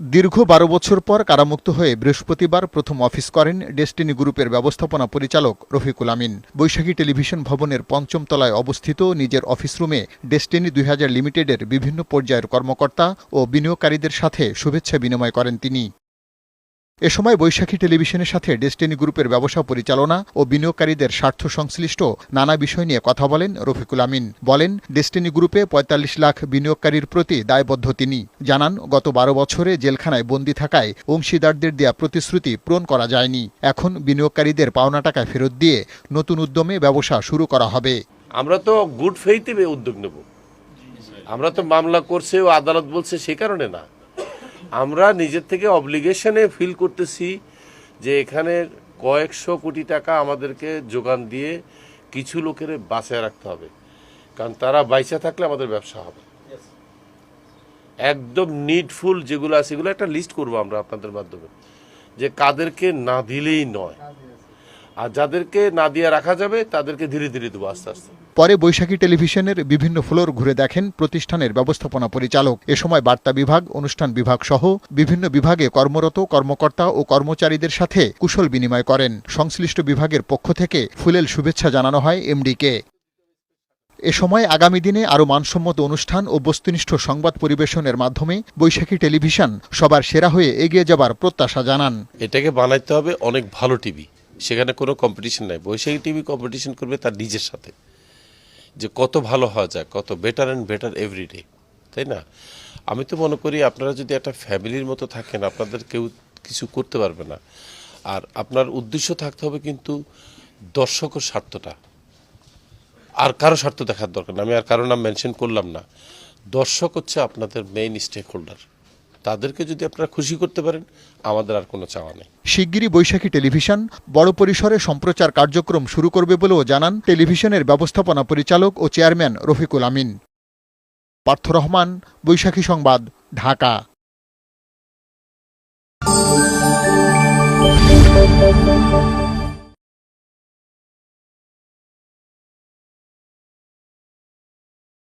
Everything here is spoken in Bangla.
দীর্ঘ বারো বছর পর কারামুক্ত হয়ে বৃহস্পতিবার প্রথম অফিস করেন ডেস্টিনি গ্রুপের ব্যবস্থাপনা পরিচালক রফিকুল আমিন। বৈশাখী টেলিভিশন ভবনের পঞ্চম তলায় অবস্থিত নিজের অফিস রুমে ডেস্টিনি দুই হাজার লিমিটেডের বিভিন্ন পর্যায়ের কর্মকর্তা ও বিনিয়োগকারীদের সাথে শুভেচ্ছা বিনিময় করেন তিনি। এ সময় বৈশাখী টেলিভিশনের সাথে ডেস্টিনি গ্রুপের ব্যবসা পরিচালনা ও বিনিয়োগকারীদের স্বার্থ সংশ্লিষ্ট নানা বিষয় নিয়ে কথা বলেন রফিকুল আমিন। বলেন, ডেস্টিনি গ্রুপে পঁয়তাল্লিশ লাখ বিনিয়োগকারীর প্রতি দায়বদ্ধ তিনি। জানান, গত বারো বছরে জেলখানায় বন্দী থাকায় অংশীদারদের দেয়া প্রতিশ্রুতি পূরণ করা যায়নি। এখন বিনিয়োগকারীদের পাওনা টাকা ফেরত দিয়ে নতুন উদ্যমে ব্যবসা শুরু করা হবে। আমরা তো গুড ফেইতে উদ্যোগ নেব। আমরা তো মামলা করছে ও আদালত বলছে সে কারণে না। আমরা নিজের থেকে অবলিগেশনে ফিল করতেছি যে এখানে কয়েকশো কোটি টাকা আমাদেরকে যোগান দিয়ে কিছু লোকের বাঁচায় রাখতে হবে। কারণ তারা বাইচা থাকলে আমাদের ব্যবসা হবে। একদম নিডফুল যেগুলো আছে সেগুলো একটা লিস্ট করব আমরা আপনাদের মাধ্যমে। যে কাদেরকে না দিলেই নয়। আর যাদেরকে না দিয়ে রাখা যাবে তাদেরকে ধীরে ধীরে দেবো আস্তে আস্তে। পরে বৈশাখী টেলিভিশনের বিভিন্ন ফ্লোর ঘুরে দেখেন প্রতিষ্ঠানের ব্যবস্থাপনা পরিচালক। এ সময় বার্তা বিভাগ অনুষ্ঠান বিভাগ সহ বিভিন্ন বিভাগে কর্মরত কর্মকর্তা ও কর্মচারীদের সাথে কুশল বিনিময় করেন। সংশ্লিষ্ট বিভাগের পক্ষ থেকে ফুলেল শুভেচ্ছা জানানো হয় এমডিকে। এ সময় আগামী দিনে আরও মানসম্মত অনুষ্ঠান ও বস্তুনিষ্ঠ সংবাদ পরিবেশনের মাধ্যমে বৈশাখী টেলিভিশন সবার সেরা হয়ে এগিয়ে যাবার প্রত্যাশা জানান। এটাকে বানাইতে হবে অনেক ভালো টিভি। সেখানে কোনো কম্পিটিশন নাই। বৈশাখী টিভি কম্পিটিশন করবে তার নিজের সাথে। যে কত ভালো হওয়া যায়, কত বেটার অ্যান্ড বেটার এভরিডে তাই না? আমি তো মনে করি আপনারা যদি একটা ফ্যামিলির মতো থাকেন, আপনাদের কেউ কিছু করতে পারবে না। আর আপনার উদ্দেশ্য থাকতে হবে কিন্তু দর্শকের স্বার্থটা। আর কারও স্বার্থ দেখার দরকার না। আমি আর কারও নাম মেনশন করলাম না। দর্শক হচ্ছে আপনাদের মেইন স্টেক হোল্ডার তাদেরকে যদি আপনারা খুশি করতে পারেন, আমাদের আর কোনো চাওয়া নেই। শিগগিরই বৈশাখী টেলিভিশন, বড় পরিসরে সম্প্রচার কার্যক্রম শুরু করবে বলেও জানান টেলিভিশনের ব্যবস্থাপনা পরিচালক ও চেয়ারম্যান রফিকুল আমিন। পার্থ রহমান, বৈশাখী সংবাদ, ঢাকা।